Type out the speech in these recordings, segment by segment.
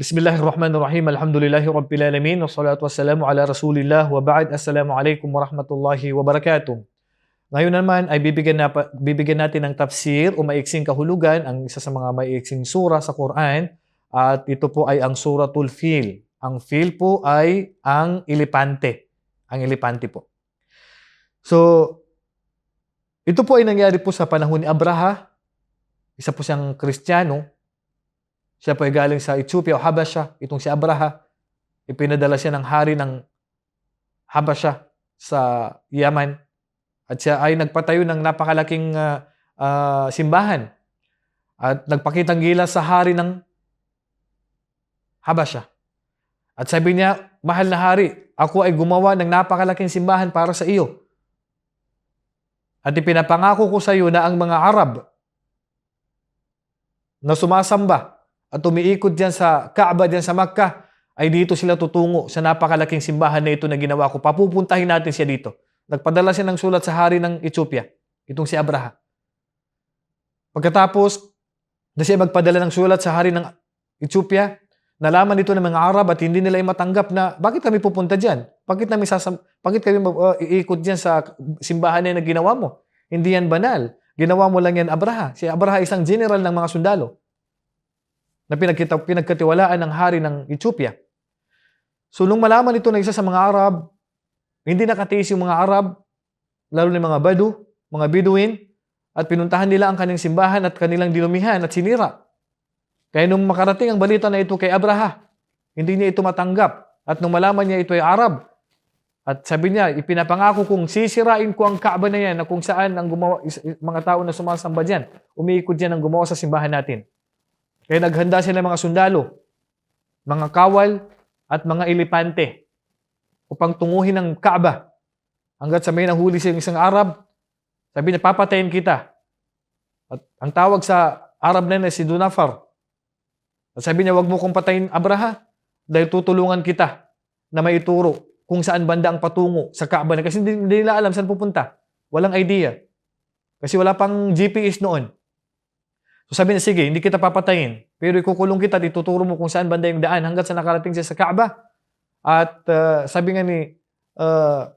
Bismillahirrahmanirrahim. Alhamdulillahi Rabbil Alamin. Wassalatu wassalamu ala Rasulillah. Wa ba'd. Assalamualaikum warahmatullahi wabarakatuh. Ngayon naman ay bibigyan, na, bibigyan natin ng tafsir o maiksing kahulugan, ang isa sa mga maiksing sura sa Quran. At ito po ay ang Suratul Fil. Ang fil po ay ang ilipante. Ang ilipante po. So, ito po ay nangyari po sa panahon ni Abraha. Isa po siyang Kristiyano. Siya po ay galing sa Ethiopia o Habasha. Itong si Abraha, ipinadala siya ng hari ng Habasha sa Yaman. At siya ay nagpatayo ng napakalaking uh, uh, simbahan. At nagpakitang gilas sa hari ng Habasha. At sabi niya, mahal na hari, ako ay gumawa ng napakalaking simbahan para sa iyo. At ipinapangako ko sa iyo na ang mga Arab na sumasamba at umiikot diyan sa Kaaba diyan sa Makkah ay dito sila tutungo sa napakalaking simbahan na ito na ginawa ko. Papupuntahin natin siya dito. Nagpadala siya ng sulat sa hari ng Ethiopia, itong si Abraha. Pagkatapos na siya magpadala ng sulat sa hari ng Ethiopia, nalaman dito ng mga Arab at hindi nila matanggap na bakit kami pupunta diyan? Bakit namin sasam bakit kami uh, iikot diyan sa simbahan na ginawa mo? Hindi yan banal. Ginawa mo lang yan Abraha. Si Abraha isang general ng mga sundalo na pinagkita, pinagkatiwalaan ng hari ng Ethiopia. So nung malaman ito na isa sa mga Arab, hindi nakatiis yung mga Arab, lalo na mga Badu, mga Bedouin, at pinuntahan nila ang kanilang simbahan at kanilang dinumihan at sinira. Kaya nung makarating ang balita na ito kay Abraha, hindi niya ito matanggap. At nung malaman niya ito ay Arab, at sabi niya, ipinapangako kong sisirain ko ang Kaaba na yan na kung saan ang gumawa, mga tao na sumasamba dyan, umiikot dyan ang gumawa sa simbahan natin. Kaya naghanda sila mga sundalo, mga kawal, at mga ilipante upang tunguhin ang Kaaba. Hanggat sa may nahuli sa isang Arab, sabi niya, papatayin kita. At ang tawag sa Arab na yun si Dunafar. At sabi niya, wag mo kong patayin Abraha dahil tutulungan kita na maituro kung saan banda ang patungo sa Kaaba na kasi hindi nila alam saan pupunta. Walang idea. Kasi wala pang GPS noon. So sabi niya, sige, hindi kita papatayin. Pero ikukulong kita at ituturo mo kung saan banda yung daan hanggat sa nakarating siya sa Kaaba. At uh, sabi nga ni, uh,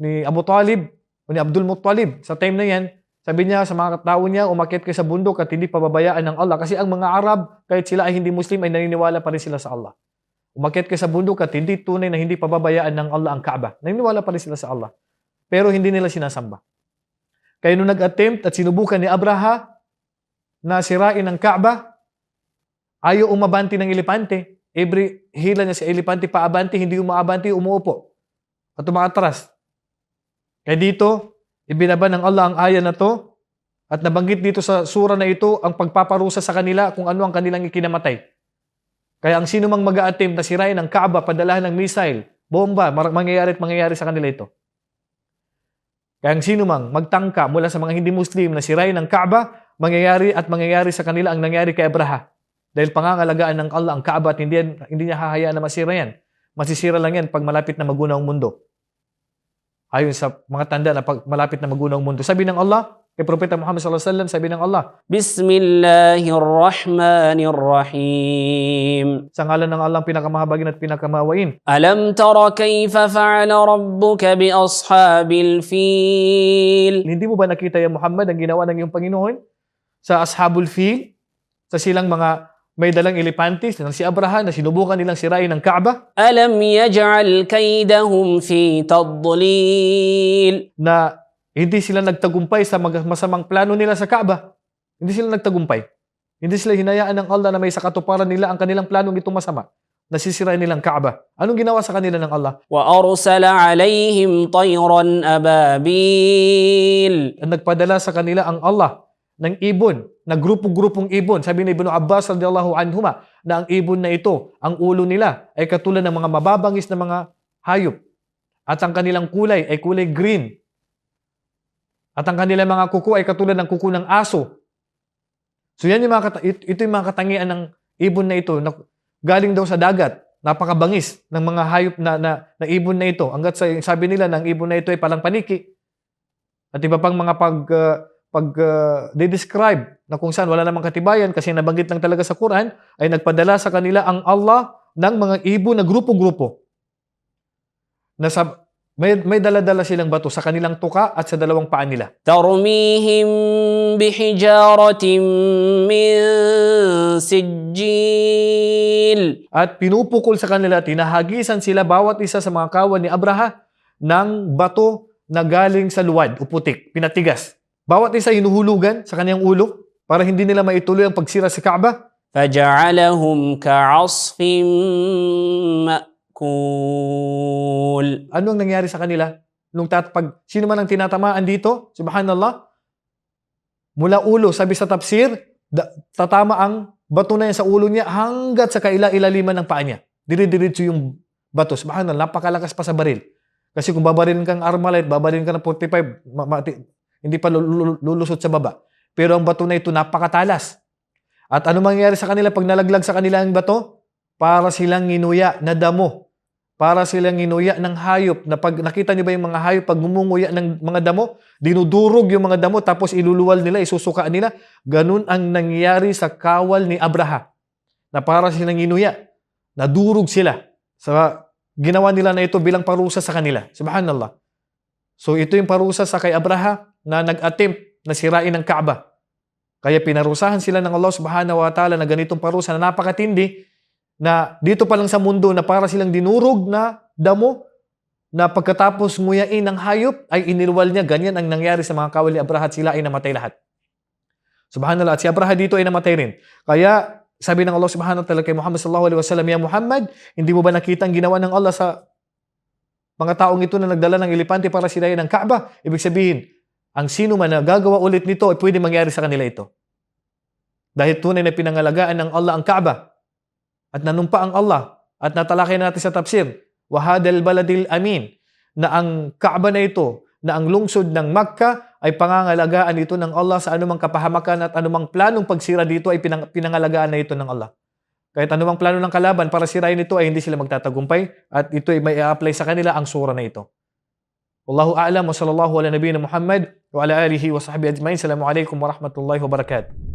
ni Abu Talib, o ni Abdul Muttalib, sa time na yan, sabi niya sa mga tao niya, umakyat kayo sa bundok at hindi pababayaan ng Allah. Kasi ang mga Arab, kahit sila ay hindi Muslim, ay naniniwala pa rin sila sa Allah. Umakyat kayo sa bundok at hindi tunay na hindi pababayaan ng Allah ang Kaaba. Naniniwala pa rin sila sa Allah. Pero hindi nila sinasamba. Kaya nung nag-attempt at sinubukan ni Abraha na sirain ang Kaaba, ayaw umabanti ng elepante. Every hila niya sa elepante paabante, hindi umaabante, umuupo. At umaatras. Kaya dito, ibinaba ng Allah ang aya na to at nabanggit dito sa sura na ito ang pagpaparusa sa kanila kung ano ang kanilang ikinamatay. Kaya ang sino mang mag attempt na sirain ang Kaaba, padalahan ng missile, bomba, mangyayari at mangyayari sa kanila ito. Kaya ang sino mang magtangka mula sa mga hindi Muslim na sirain ang Kaaba, mangyayari at mangyayari sa kanila ang nangyari kay Abraha. Dahil pangangalagaan ng Allah ang Kaaba at hindi, hindi niya hahayaan na masira yan. Masisira lang yan pag malapit na magunaw ang mundo. Ayon sa mga tanda na pag malapit na magunaw ang mundo. Sabi ng Allah, kay Propeta Muhammad sallallahu alaihi wasallam, sabi ng Allah, Bismillahirrahmanirrahim. sa ngalan ng Allah pinakamahabagin at pinakamawain. Alam tara kayfa fa'ala rabbuka bi ashabil fil? Hindi mo ba nakita ya Muhammad ang ginawa ng iyong Panginoon sa Ashabul Fil? Sa silang mga may dalang elepantes na si Abraham na sinubukan nilang sirain ang Kaaba Alam yaj'al kaydahum fi tadlil? na hindi sila nagtagumpay sa masamang plano nila sa Kaaba. Hindi sila nagtagumpay. Hindi sila hinayaan ng Allah na may sakatuparan nila ang kanilang planong itong masama. Nasisirain nilang Kaaba. Anong ginawa sa kanila ng Allah? Wa arsala alayhim tayran ababil? Nagpadala sa kanila ang Allah ng ibon, na grupo-grupong ibon. Sabi ni Ibn Abbas radiyallahu anhuma na ang ibon na ito, ang ulo nila ay katulad ng mga mababangis na mga hayop. At ang kanilang kulay ay kulay green. At ang kanilang mga kuko ay katulad ng kuko ng aso. So yan yung mga ito yung mga katangian ng ibon na ito na galing daw sa dagat. Napakabangis ng mga hayop na, na, na ibon na ito. Hanggat sa, sabi nila ng ibon na ito ay palang paniki. At iba pang mga pag, uh, pag ah, uh, describe na kung saan wala namang katibayan kasi nabanggit lang talaga sa Quran ay nagpadala sa kanila ang Allah ng mga ibo na grupo-grupo. Na sa, may, may daladala silang bato sa kanilang tuka at sa dalawang paa nila. Tarmihim bihijaratin min sijil. At pinupukol sa kanila, tinahagisan sila bawat isa sa mga kawan ni Abraha ng bato na galing sa luwad, uputik, pinatigas. Bawat isa hinuhulugan sa kanyang ulo para hindi nila maituloy ang pagsira sa Kaaba. فجعلهم كعصف مأكول Ano ang nangyari sa kanila? Nung tat pag sino man ang tinatamaan dito, subhanallah, mula ulo, sabi sa tafsir, da- tatama ang bato na yan sa ulo niya hanggat sa kaila-ilaliman ng paa niya. Dire-diretso yung bato. Subhanallah, napakalakas pa sa baril. Kasi kung babarin kang Armalite, babarin ka ng 45, ma- mati- hindi pa lul- lulusot sa baba. Pero ang bato na ito napakatalas. At ano mangyayari sa kanila pag nalaglag sa kanila ang bato? Para silang nginuya na damo. Para silang nginuya ng hayop. Na pag nakita niyo ba yung mga hayop pag ngumunguya ng mga damo, dinudurog yung mga damo tapos iluluwal nila, isusukaan nila. Ganun ang nangyari sa kawal ni Abraha. Na para silang nginuya. Nadurog sila. Sa ginawa nila na ito bilang parusa sa kanila. Subhanallah. So ito yung parusa sa kay Abraha na nag-attempt na sirain ang Kaaba. Kaya pinarusahan sila ng Allah subhanahu wa ta'ala na ganitong parusa na napakatindi na dito pa lang sa mundo na para silang dinurog na damo na pagkatapos nguyain ng hayop ay inilwal niya. Ganyan ang nangyari sa mga kawal ni Abraha at sila ay namatay lahat. Subhanallah. At si Abraha dito ay namatay rin. Kaya sabi ng Allah subhanahu wa ta'ala kay Muhammad sallallahu alaihi wasallam, Ya Muhammad, hindi mo ba nakita ang ginawa ng Allah sa mga taong ito na nagdala ng elepante para sirain ang Kaaba? Ibig sabihin, ang sino man na gagawa ulit nito ay pwede mangyari sa kanila ito. Dahil tunay na pinangalagaan ng Allah ang Kaaba at nanumpa ang Allah at natalakay natin sa tafsir, wahadal baladil amin, na ang Kaaba na ito, na ang lungsod ng Makkah ay pangangalagaan ito ng Allah sa anumang kapahamakan at anumang planong pagsira dito ay pinang, pinangalagaan na ito ng Allah. Kahit anumang plano ng kalaban para sirain ito ay hindi sila magtatagumpay at ito ay may apply sa kanila ang sura na ito. Wallahu a'lam wa sallallahu ala nabiyina Muhammad wa ala alihi wa sahbihi ajma'in. Assalamu alaikum wa rahmatullahi wa barakatuh.